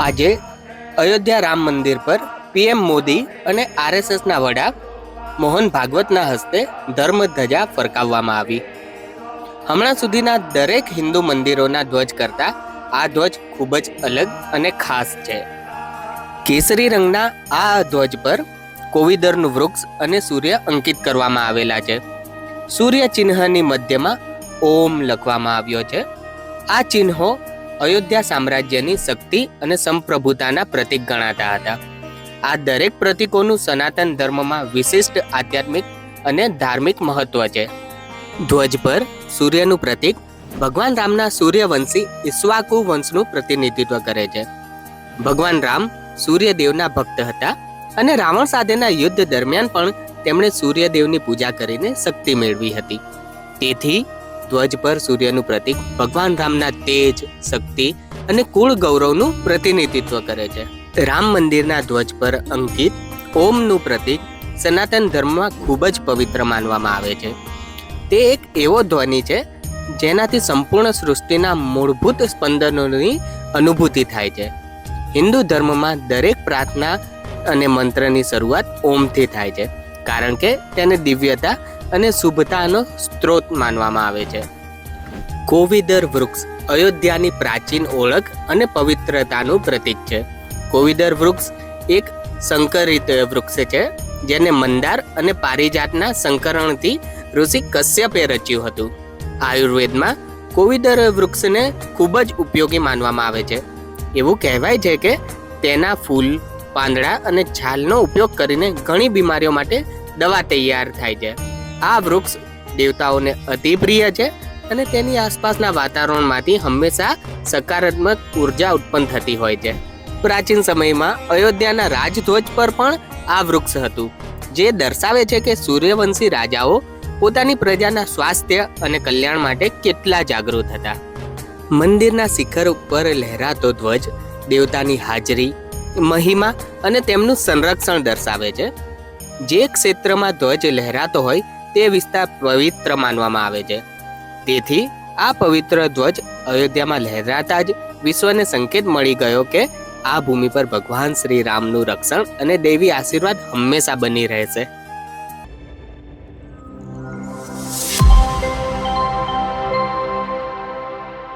આજે અયોધ્યા રામ મંદિર પર પીએમ મોદી અને આરએસએસના વડા મોહન ભાગવતના હસ્તે ધર્મધ્વજા ફરકાવવામાં આવી. હમણાં સુધીના દરેક હિન્દુ મંદિરોના ધ્વજ કરતાં આ ધ્વજ ખૂબ જ અલગ અને ખાસ છે. કેસરી રંગના આ ધ્વજ પર કોવિદરનું વૃક્ષ અને સૂર્ય અંકિત કરવામાં આવેલા છે. સૂર્ય ચિહ્નની મધ્યમાં ઓમ લખવામાં આવ્યો છે. આ ચિહ્નો અયોધ્યા સામ્રાજ્યની શક્તિ અને સંપ્રભુતાના પ્રતીક ગણાતા હતા. આ દરેક પ્રતીકોનું સનાતન ધર્મમાં વિશિષ્ટ આધ્યાત્મિક અને ધાર્મિક મહત્વ છે. ધ્વજ પર સૂર્યનું પ્રતીક ભગવાન રામના સૂર્યવંશી ઈસ્વાકુ વંશનું પ્રતિનિધિત્વ કરે છે. ભગવાન રામ સૂર્યદેવના ભક્ત હતા અને રાવણ સાથેના યુદ્ધ દરમિયાન પણ તેમણે સૂર્યદેવની પૂજા કરીને શક્તિ મેળવી હતી. તેથી ધ્વજ પર સૂર્યનું પ્રતીક ભગવાન રામના તેજ, શક્તિ અને કુળ ગૌરવનું પ્રતિનિધિત્વ કરે છે. રામ મંદિરના ધ્વજ પર અંકિત ઓમનું પ્રતીક સનાતન ધર્મમાં ખૂબ જ પવિત્ર માનવામાં આવે છે. તે એક એવો ધ્વનિ છે જેનાથી સંપૂર્ણ સૃષ્ટિના મૂળભૂત સ્પંદનોની અનુભૂતિ થાય છે. હિન્દુ ધર્મમાં દરેક પ્રાર્થના અને મંત્રની શરૂઆત ઓમથી થાય છે. કારણ કે તેને દિવ્યતા અને શુભતાનો સ્ત્રોત માનવામાં આવે છે. કોવિદર વૃક્ષ અયોધ્યાની પ્રાચીન ઓળખ અને પવિત્રતાનું પ્રતીક છે. કોવિદર વૃક્ષ એક સંકરિત વૃક્ષ છે, જેને મંદાર અને પારિજાતના સંકરણથી ઋષિ કશ્યપે રચ્યું હતું. આયુર્વેદમાં કોવિદર વૃક્ષને ખૂબ જ ઉપયોગી માનવામાં આવે છે. એવું કહેવાય છે કે તેના ફૂલ, પાંદડા અને છાલનો ઉપયોગ કરીને ઘણી બીમારીઓ માટે દવા તૈયાર થાય છે. આ વૃક્ષ દેવતાઓને અતિ પ્રિય છે અને તેની આસપાસના વાતાવરણમાંથી હંમેશા સકારાત્મક ઊર્જા ઉત્પન્ન થતી હોય છે. પ્રાચીન સમયમાં અયોધ્યાના રાજધ્વજ પર પણ આ વૃક્ષ હતું, જે દર્શાવે છે કે સૂર્યવંશી રાજાઓ પોતાની પ્રજાના સ્વાસ્થ્ય અને કલ્યાણ માટે કેટલા જાગૃત હતા. મંદિરના શિખર ઉપર લહેરાતો ધ્વજ દેવતાની હાજરી, મહિમા અને તેમનું સંરક્ષણ દર્શાવે છે. જે ક્ષેત્રમાં ધ્વજ લહેરાતો હોય તે વિસ્તાર પવિત્ર માનવામાં આવે છે. તેથી આ પવિત્ર ધ્વજ અયોધ્યામાં લહેરાતા જ વિશ્વને સંકેત મળી ગયો કે આ ભૂમિ પર ભગવાન શ્રી રામનું રક્ષણ અને દેવી આશીર્વાદ હંમેશા બની રહેશે.